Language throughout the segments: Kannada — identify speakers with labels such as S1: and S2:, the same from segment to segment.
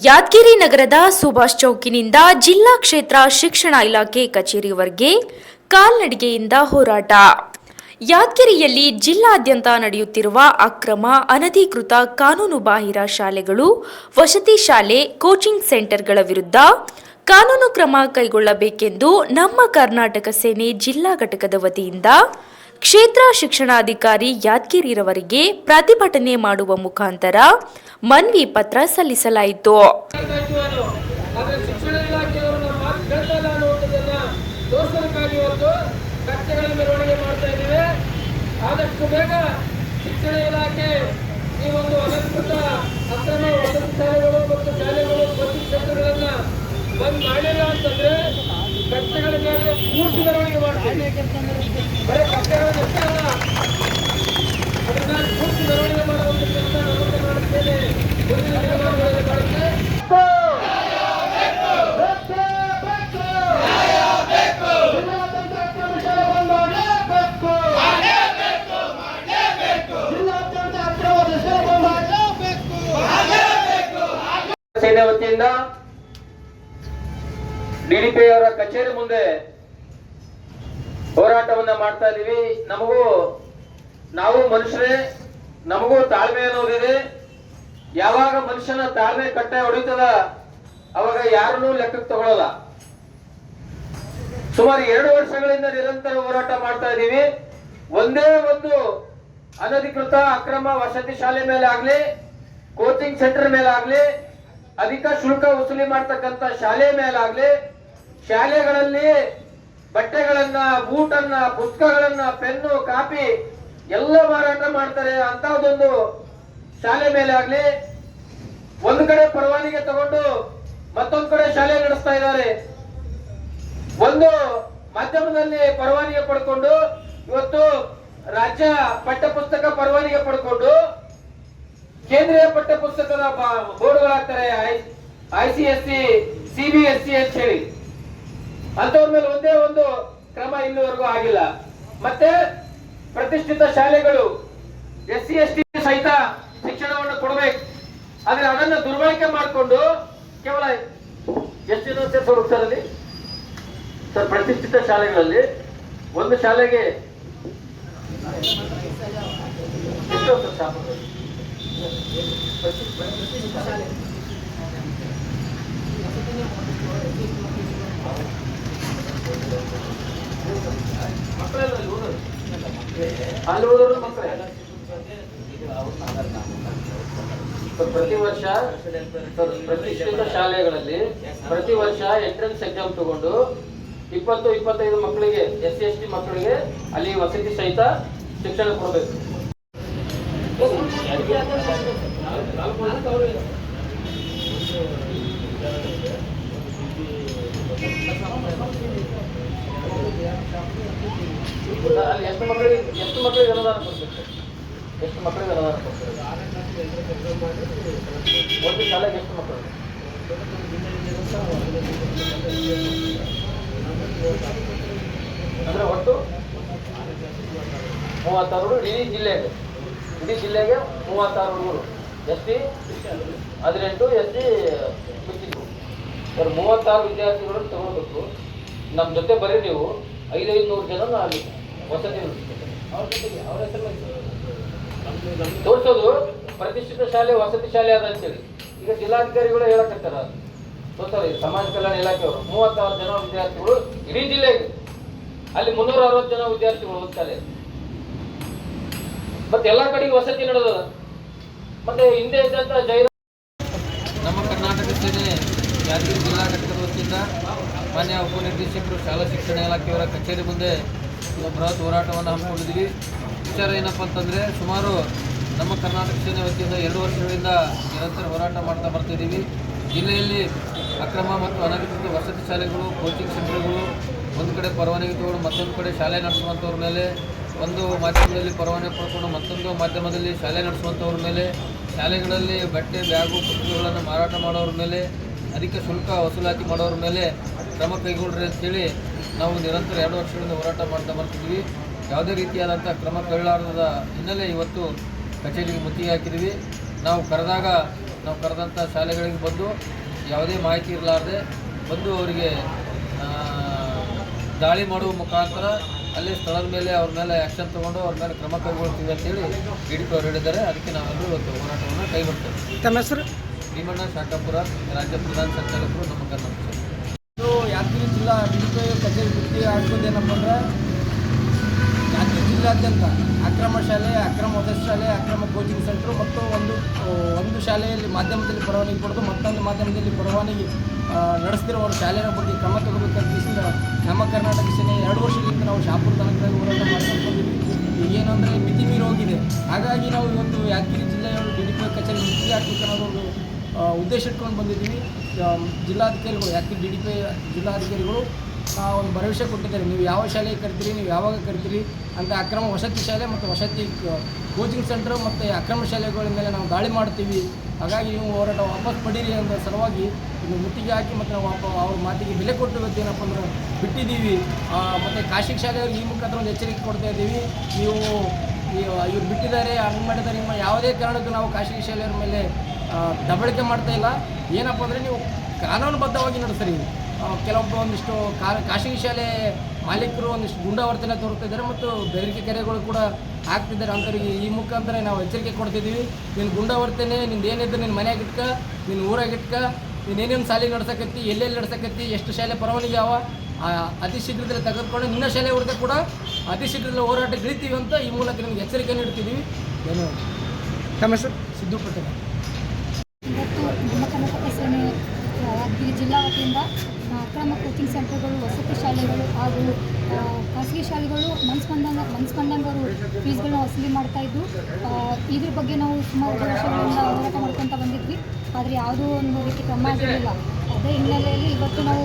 S1: ಯಾದಗಿರಿ ನಗರದ ಸುಭಾಷ್ ಚೌಕಿನಿಂದ ಜಿಲ್ಲಾ ಕ್ಷೇತ್ರ ಶಿಕ್ಷಣ ಇಲಾಖೆ ಕಚೇರಿವರೆಗೆ ಕಾಲ್ನಡಿಗೆಯಿಂದ ಹೋರಾಟ. ಯಾದಗಿರಿಯಲ್ಲಿ ಜಿಲ್ಲಾದ್ಯಂತ ನಡೆಯುತ್ತಿರುವ ಅಕ್ರಮ, ಅನಧಿಕೃತ ಕಾನೂನುಬಾಹಿರ ಶಾಲೆಗಳು, ವಸತಿ ಶಾಲೆ, ಕೋಚಿಂಗ್ ಸೆಂಟರ್ಗಳ ವಿರುದ್ಧ ಕಾನೂನು ಕ್ರಮ ಕೈಗೊಳ್ಳಬೇಕೆಂದು ನಮ್ಮ ಕರ್ನಾಟಕ ಸೇನೆ ಜಿಲ್ಲಾ ಘಟಕದ ವತಿಯಿಂದ ಕ್ಷೇತ್ರ ಶಿಕ್ಷಣಾಧಿಕಾರಿ ಯಾದಗಿರಿರವರಿಗೆ ಪ್ರತಿಭಟನೆ ಮಾಡುವ ಮುಖಾಂತರ ಮನವಿ ಪತ್ರ ಸಲ್ಲಿಸಲಾಯಿತು.
S2: ಬಂದ್ ಮಾಡಿಲ್ಲ ಅಂತಂದ್ರೆ ಕಟ್ಟೆಗಳ ಮೇಲೆ ಪೂರ್ತಿ ಮೆರವಣಿಗೆ ಮಾಡ್ತೀವಿ. ಸೇನೆ ವತಿಯಿಂದ ಡಿಡಿಪಿ ಅವರ ಕಚೇರಿ ಮುಂದೆ ಹೋರಾಟವನ್ನ ಮಾಡ್ತಾ ಇದೀವಿ. ನಮಗೂ ನಾವು ಮನುಷ್ಯರೇ, ನಮಗೂ ತಾಳ್ಮೆ ಅನ್ನೋದಿದೆ ಯಾವಾಗ ಮನುಷ್ಯನ ತಾಳ್ಮೆ ಕಟ್ಟೆ ಹೊಡಿತದ, ಅವಾಗ ಯಾರನ್ನೂ ಲೆಕ್ಕಕ್ಕೆ ತಗೊಳ್ಳಲ್ಲ ಸುಮಾರು ಎರಡು ವರ್ಷಗಳಿಂದ ನಿರಂತರ ಹೋರಾಟ ಮಾಡ್ತಾ ಇದ್ದೀವಿ ಒಂದೇ ಒಂದು ಅನಧಿಕೃತ ಅಕ್ರಮ ವಸತಿ ಶಾಲೆ ಮೇಲೆ ಆಗ್ಲಿ, ಕೋಚಿಂಗ್ ಸೆಂಟರ್ ಮೇಲೆ ಆಗ್ಲಿ ಅಧಿಕ ಶುಲ್ಕ ವಸೂಲಿ ಮಾಡ್ತಕ್ಕಂತ ಶಾಲೆ ಮೇಲಾಗ್ಲಿ, ಶಾಲೆಗಳಲ್ಲಿ ಬಟ್ಟೆಗಳನ್ನ, ಬೂಟನ್ನ, ಪುಸ್ತಕಗಳನ್ನ, ಪೆನ್ನು, ಕಾಪಿ ಎಲ್ಲ ಮಾರಾಟ ಮಾಡ್ತಾರೆ. ಅಂತಹದೊಂದು ಶಾಲೆ ಮೇಲೆ ಆಗ್ಲಿ ಒಂದು ಕಡೆ ಪರವಾನಿಗೆ ತಗೊಂಡು ಮತ್ತೊಂದು ಕಡೆ ಶಾಲೆ ನಡೆಸ್ತಾ ಇದ್ದಾರೆ. ಒಂದು ಮಾಧ್ಯಮದಲ್ಲಿ ಪರವಾನಿಗೆ ಪಡ್ಕೊಂಡು, ಇವತ್ತು ರಾಜ್ಯ ಪಠ್ಯಪುಸ್ತಕ ಪರವಾನಿಗೆ ಪಡ್ಕೊಂಡು ಕೇಂದ್ರೀಯ ಪಠ್ಯಪುಸ್ತಕದ ಪುಸ್ತಕದ ಬೋರ್ಡ್ಗಳಾಗ್ತಾರೆ I C S C C B S C ಅಂತ ಹೇಳಿ. ಅಂತವ್ರ ಮೇಲೆ ಒಂದೇ ಒಂದು ಕ್ರಮ ಇಲ್ಲಿವರೆಗೂ ಆಗಿಲ್ಲ. ಮತ್ತೆ ಪ್ರತಿಷ್ಠಿತ ಶಾಲೆಗಳು ಎಸ್ ಸಿ, ಎಸ್ ಟಿ ಸಹಿತ ಶಿಕ್ಷಣವನ್ನು ಕೊಡಬೇಕು. ಆದ್ರೆ ಅದನ್ನು ದುರ್ಬಳಕೆ ಮಾಡಿಕೊಂಡು ಕೇವಲ ಎಷ್ಟು ಜನ ಸರ್ ಸರ್, ಪ್ರತಿಷ್ಠಿತ ಶಾಲೆಗಳಲ್ಲಿ ಒಂದು ಶಾಲೆಗೆ ಎಷ್ಟು ಅಲ್ಲಿ ಪ್ರತಿ ವರ್ಷ, ಪ್ರತಿಷ್ಠಿತ ಶಾಲೆಗಳಲ್ಲಿ ಪ್ರತಿ ವರ್ಷ ಎಂಟ್ರೆನ್ಸ್ ಎಕ್ಸಾಮ್ ತಗೊಂಡು ಇಪ್ಪತ್ತು, ಇಪ್ಪತ್ತೈದು ಮಕ್ಕಳಿಗೆ ಎಸ್ ಸಿ ಎಸ್ ಟಿ ಮಕ್ಕಳಿಗೆ ಅಲ್ಲಿ ವಸತಿ ಸಹಿತ ಶಿಕ್ಷಣ ಕೊಡಬೇಕು. ಎಷ್ಟು ಮಕ್ಕಳಿಗೆ ಎಷ್ಟು ಮಕ್ಕಳಿಗೆ ಅನುದಾನ ಕೊಡ್ಬೇಕು ಎಷ್ಟು ಮಕ್ಕಳಿಗೆ ಅನುದಾನ ಕೊಡ್ಬೇಕು ಒಂದು ಶಾಲೆಗೆ ಎಷ್ಟು ಮಕ್ಕಳು ಅಂದ್ರೆ ಒಟ್ಟು ಮೂವತ್ತಾರು ಇಡೀ ಜಿಲ್ಲೆಗೆ ಇಡೀ ಜಿಲ್ಲೆಗೆ ಮೂವತ್ತಾರು ಹುಡುಗರು ಎಸ್ ಟಿ ಹದಿನೆಂಟು ಎಸ್ ಟಿ ಮಿಕ್ಕಿದ್ದು ಸರ್ ಮೂವತ್ತಾರು ವಿದ್ಯಾರ್ಥಿಗಳನ್ನು ತಗೊಳ್ಬೇಕು. ನಮ್ಮ ಜೊತೆ ಬರೀ ನೀವು. ಐದೈದು ನೂರು ಜನ ಆಗಲಿ ವಸತಿ ತೋರಿಸೋದು ಪ್ರತಿಷ್ಠಿತ ಶಾಲೆ ವಸತಿ ಶಾಲೆ ಅದ ಅಂತೇಳಿ. ಈಗ ಜಿಲ್ಲಾಧಿಕಾರಿಗಳು ಹೇಳಕತ್ತಾರ. ತೋರ್ತಾರೆ ಸಮಾಜ ಕಲ್ಯಾಣ ಇಲಾಖೆಯವರು. ಮೂವತ್ತಾರು ಜನ ವಿದ್ಯಾರ್ಥಿಗಳು ಇಡೀ ಜಿಲ್ಲೆಗೆ. ಅಲ್ಲಿ ಮುನ್ನೂರ ಅರವತ್ತು ಜನ ವಿದ್ಯಾರ್ಥಿಗಳು ಓದ್ತಾರೆ. ಮತ್ತೆ ಎಲ್ಲಾ ಕಡೆಗೆ ವಸತಿ ನಡೆದದ ಮತ್ತೆ ಹಿಂದೆ ಇದ್ದಂತ ಜೈರ ನಮ್ಮ ಕರ್ನಾಟಕ ಸೇನೆ ಯಾದಗಿರಿ ಜಿಲ್ಲಾ ಘಟಕದ ವತಿಯಿಂದ ಮಾನ್ಯ ಉಪನಿರ್ದೇಶಕರು, ಶಾಲಾ ಶಿಕ್ಷಣ ಇಲಾಖೆಯವರ ಕಚೇರಿ ಮುಂದೆ ಬೃಹತ್ ಹೋರಾಟವನ್ನು ಹಮ್ಮಿಕೊಂಡಿದ್ದೀವಿ. ವಿಚಾರ ಏನಪ್ಪ ಅಂತಂದರೆ, ಸುಮಾರು ನಮ್ಮ ಕರ್ನಾಟಕ ಸೇನೆ ವತಿಯಿಂದ ಎರಡು ವರ್ಷಗಳಿಂದ ನಿರಂತರ ಹೋರಾಟ ಮಾಡ್ತಾ ಬರ್ತಿದ್ದೀವಿ ಜಿಲ್ಲೆಯಲ್ಲಿ ಅಕ್ರಮ ಮತ್ತು ಅನಧಿಕೃತ ವಸತಿ ಶಾಲೆಗಳು ಕೋಚಿಂಗ್ ಸೆಂಟರ್ಗಳು ಒಂದು ಕಡೆ ಪರವಾನಗಿ ತಗೊಂಡು ಮತ್ತೊಂದು ಕಡೆ ಶಾಲೆ ನಡೆಸುವಂಥವ್ರ ಮೇಲೆ ಒಂದು ಮಾಧ್ಯಮದಲ್ಲಿ ಪರವಾನಗಿ ಪಡ್ಕೊಂಡು ಮತ್ತೊಂದು ಮಾಧ್ಯಮದಲ್ಲಿ ಶಾಲೆ ನಡೆಸುವಂಥವ್ರ ಮೇಲೆ, ಶಾಲೆಗಳಲ್ಲಿ ಬಟ್ಟೆ, ಬ್ಯಾಗು, ಪುಸ್ತಕಗಳನ್ನು ಮಾರಾಟ ಮಾಡೋರ ಮೇಲೆ ಅಧಿಕ ಶುಲ್ಕ ವಸೂಲಾತಿ ಮಾಡೋರ ಮೇಲೆ ಕ್ರಮ ಕೈಗೊಳ್ಳ್ರಿ ಅಂತೇಳಿ ನಾವು ನಿರಂತರ ಎರಡು ವರ್ಷಗಳಿಂದ ಹೋರಾಟ ಮಾಡ್ತಾ ಬರ್ತಿದ್ವಿ. ಯಾವುದೇ ರೀತಿಯಾದಂಥ ಕ್ರಮ ಕೈಗೊಳ್ಳಾರದ ಹಿನ್ನೆಲೆ ಇವತ್ತು ಕಚೇರಿಗೆ ಮುತ್ತಿಗೆ ಹಾಕಿದ್ವಿ ನಾವು ಕರೆದಾಗ,
S3: ನಾವು ಕರೆದಂಥ ಶಾಲೆಗಳಿಗೆ ಬಂದು ಯಾವುದೇ ಮಾಹಿತಿ ಇರಲಾರ್ದೆ ಬಂದು ಅವರಿಗೆ ದಾಳಿ ಮಾಡುವ ಮುಖಾಂತರ ಅಲ್ಲೇ ಸ್ಥಳದ ಮೇಲೆ ಅವ್ರ ಮೇಲೆ ಆ್ಯಕ್ಷನ್ ತೊಗೊಂಡು ಅವ್ರ ಮೇಲೆ ಕ್ರಮ ಕೈಗೊಳ್ತೀವಿ ಅಂತೇಳಿ ಡಿ ಡಿ ಪಿ ಅವರು ಹೇಳಿದ್ದಾರೆ. ಅದಕ್ಕೆ ನಾವೆಲ್ಲರೂ ಇವತ್ತು ಹೋರಾಟವನ್ನು ಕೈಗೊಳ್ತೇವೆ
S4: ತಮ್ಮ ಹೆಸರು?
S3: ಭೀಮಣ್ಣ ಶಾಖಾಪುರ ರಾಜ್ಯ ಪ್ರಧಾನ ಸಂಚಾಲಕರು ನಮ್ಮ ಕರ್ನಾಟಕ
S4: ಇದು ಯಾದಗಿರಿ ಜಿಲ್ಲಾ ಡಿಡಿಪಿ ಕಚೇರಿ ವೃತ್ತಿ ಆಗ್ಬೋದು ಏನಪ್ಪ ಅಂದ್ರೆ ಯಾದಗಿರಿ ಜಿಲ್ಲಾದ್ಯಂತ ಅಕ್ರಮ ಶಾಲೆ ಅಕ್ರಮ ವಸತಿ ಶಾಲೆ ಅಕ್ರಮ ಕೋಚಿಂಗ್ ಸೆಂಟ್ರು ಮತ್ತು ಒಂದು ಒಂದು ಶಾಲೆಯಲ್ಲಿ ಮಾಧ್ಯಮದಲ್ಲಿ ಪರವಾನಗಿ ಕೊಡೋದು ಮತ್ತೊಂದು ಮಾಧ್ಯಮದಲ್ಲಿ ಪರವಾನಗಿ ಆ, ಅವ್ರ ಶಾಲೆಯ ಬಗ್ಗೆ ಕ್ರಮ ತಗೋಬೇಕಂತ ನಮ್ಮ ಕರ್ನಾಟಕ ಸೇನೆ ಎರಡು ವರ್ಷದಿಂದ ನಾವು ಶಾಪುರ ತನಕ ಹೋರಾಟ ಮಾಡ್ಕೊಂಡು ಏನಂದರೆ ಮಿತಿ ಮೀರಿ ಹೋಗಿದೆ. ಹಾಗಾಗಿ ನಾವು ಇವತ್ತು ಯಾದಗಿರಿ ಜಿಲ್ಲೆಯವರು ಡಿ ಡಿ ಪಿ ಕಚೇರಿ ಮುತ್ತಿಗೆ ಹಾಕಬೇಕು ಅನ್ನೋದು ಒಂದು ಉದ್ದೇಶ ಇಟ್ಕೊಂಡು ಬಂದಿದ್ದೀವಿ ಜಿಲ್ಲಾಧಿಕಾರಿಗಳು ಯಾಕೆ ಡಿ ಡಿ ಪಿ ಜಿಲ್ಲಾಧಿಕಾರಿಗಳು ಒಂದು ಭರವಸೆ ಕೊಟ್ಟಿದ್ದಾರೆ. ನೀವು ಯಾವ ಶಾಲೆಗೆ ಕರಿತೀರಿ ನೀವು ಯಾವಾಗ ಕರಿತೀರಿ ಅಂತ ಅಕ್ರಮ ವಸತಿ ಶಾಲೆ ಮತ್ತು ವಸತಿ ಕೋಚಿಂಗ್ ಸೆಂಟರ್ ಮತ್ತು ಅಕ್ರಮ ಶಾಲೆಗಳ ಮೇಲೆ ನಾವು ದಾಳಿ ಮಾಡ್ತೀವಿ. ಹಾಗಾಗಿ ನೀವು ಹೋರಾಟ ವಾಪಸ್ ಪಡೀರಿ ಅಂತ ಸಲುವಾಗಿ ಇನ್ನು ಮುತ್ತಿಗೆ ಹಾಕಿ ಮತ್ತು ನಾವು ಅವ್ರ ಮಾತಿಗೆ ಬೆಲೆ ಕೊಟ್ಟು ಏನಪ್ಪ ಅಂದ್ರೆ ಬಿಟ್ಟಿದ್ದೀವಿ. ಆ, ಮತ್ತು ಖಾಸಗಿ ಶಾಲೆಯವ್ರಿಗೆ ಈ ಮುಖಾಂತರ ಒಂದು ಎಚ್ಚರಿಕೆ ಕೊಡ್ತಾ ಇದ್ದೀವಿ. ನೀವು ಇವ್- ಇವ್ರು ಬಿಟ್ಟಿದ್ದಾರೆ ಹಂಗೆ ಮಾಡಿದ್ದಾರೆ ನಿಮ್ಮ ಯಾವುದೇ ಕಾರಣಕ್ಕೂ ನಾವು ಖಾಸಗಿ ಶಾಲೆಯವ್ರ ಮೇಲೆ ದಬಳಿಕೆ ಮಾಡ್ತಾ ಇಲ್ಲ. ಏನಪ್ಪ ಅಂದರೆ ನೀವು ಕಾನೂನುಬದ್ಧವಾಗಿ ನಡೆಸ್ರಿ. ಆ, ಕೆಲವೊಬ್ಬ ಒಂದಿಷ್ಟು ಕಾ ಖಾಸಗಿ ಶಾಲೆ ಮಾಲೀಕರು ಒಂದಿಷ್ಟು ಗುಂಡಾವರ್ತನೆ ತೋರ್ತಿದ್ದಾರೆ ಮತ್ತು ಬೆದರಿಕೆ ಕೆರೆಗಳು ಕೂಡ ಹಾಕ್ತಿದ್ದಾರೆ. ಅಂಥವ್ರಿಗೆ ಈ ಮುಖಾಂತರ ನಾವು ಎಚ್ಚರಿಕೆ ಕೊಡ್ತಿದ್ದೀವಿ. ನಿನ್ನ ಗುಂಡಾವರ್ತನೆ ನಿಂದು ಏನಿದ್ರು ನಿನ್ನ ಮನ್ಯಾಗ ಇಟ್ಕ ನಿನ್ನ ಊರಾಗ ಇಟ್ಕ ನೀನು ಏನೇನು ಶಾಲೆ ನಡ್ಸಕತ್ತಿ ಎಲ್ಲೆಲ್ಲಿ ನಡ್ಸಕತ್ತಿ ಎಷ್ಟು ಶಾಲೆ ಪರವಾನಗಿ ಅವ ಆ, ಅತಿ ಶೀಘ್ರದಲ್ಲಿ ತೆಗೆದುಕೊಂಡು ನಿನ್ನ ಶಾಲೆ ಹೊರತು ಕೂಡ ಅತಿ ಶೀಘ್ರದಲ್ಲಿ ಹೋರಾಟ ಇಳಿತೀವಿ ಅಂತ ಈ ಮೂಲಕ ನಿಮಗೆ ಎಚ್ಚರಿಕೆ ನೀಡ್ತಿದ್ದೀವಿ.
S5: ಹೆಸರು?
S4: ಸಿದ್ದು ಪಟ್ಟಣ
S6: ಇವತ್ತು ನಮ್ಮ ಕರ್ನಾಟಕ ಸೇನೆ ಯಾದಗಿರಿ ಜಿಲ್ಲಾ ವತಿಯಿಂದ ಅಕ್ರಮ ಕೋಚಿಂಗ್ ಸೆಂಟರ್ಗಳು ವಸತಿ ಶಾಲೆಗಳು ಹಾಗೂ ಖಾಸಗಿ ಶಾಲೆಗಳು ಮನ್ಸು ಬಂದಂಗ ಮನ್ಸು ಬಂದಂಗೆ ಅವರು ಫೀಸ್ಗಳನ್ನ ವಸೂಲಿ ಮಾಡ್ತಾ ಇದ್ದು ಇದ್ರ ಬಗ್ಗೆ ನಾವು ಸುಮಾರು ವರ್ಷಗಳಿಂದ ಹೋರಾಟ ಮಾಡ್ಕೊತ ಬಂದಿದ್ವಿ. ಆದರೆ ಯಾವುದೂ ಒಂದು ರೀತಿ ಕ್ರಮ ಆಗಿರಲಿಲ್ಲ ಅದೇ ಹಿನ್ನೆಲೆಯಲ್ಲಿ ಇವತ್ತು ನಾವು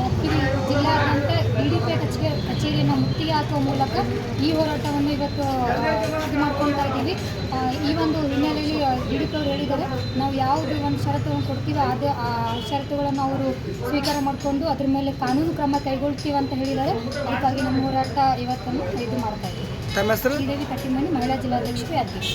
S6: ಯಾದಗಿರಿ ಜಿಲ್ಲಾದ್ಯಂತ ಡಿ ಡಿ ಪಿ ಕಚೇರಿ ಕಚೇರಿಯನ್ನು ಮುತ್ತಿಗೆ ಹಾಕುವ ಮೂಲಕ ಈ ಹೋರಾಟವನ್ನು ಇವತ್ತು ಇದು ಮಾಡ್ಕೊತಾ ಇದ್ದೀವಿ. ಈ ಒಂದು ಹಿನ್ನೆಲೆಯಲ್ಲಿ ಡಿ ಡಿ ಪಿ ಅವರು ಹೇಳಿದ್ದಾರೆ ನಾವು ಯಾವುದು ಒಂದು ಷರತ್ತುಗಳನ್ನು ಕೊಡ್ತೀವಿ ಅದೇ ಆ ಷರತ್ತುಗಳನ್ನು ಅವರು ಸ್ವೀಕಾರ ಮಾಡಿಕೊಂಡು ಅದ್ರ ಮೇಲೆ ಕಾನೂನು ಕ್ರಮ ಕೈಗೊಳ್ತೀವಿ ಅಂತ ಹೇಳಿದ್ದಾರೆ. ಅದಕ್ಕಾಗಿ ನಮ್ಮ ಹೋರಾಟ ಇವತ್ತನ್ನು ಇದು ಮಾಡ್ತಾ ಇದ್ದೀವಿ. ಶ್ರೀದೇವಿ ಕಟ್ಟಿಮನಿ ಮಹಿಳಾ ಜಿಲ್ಲಾಧ್ಯಕ್ಷರು ಯಾದಗಿರಿ.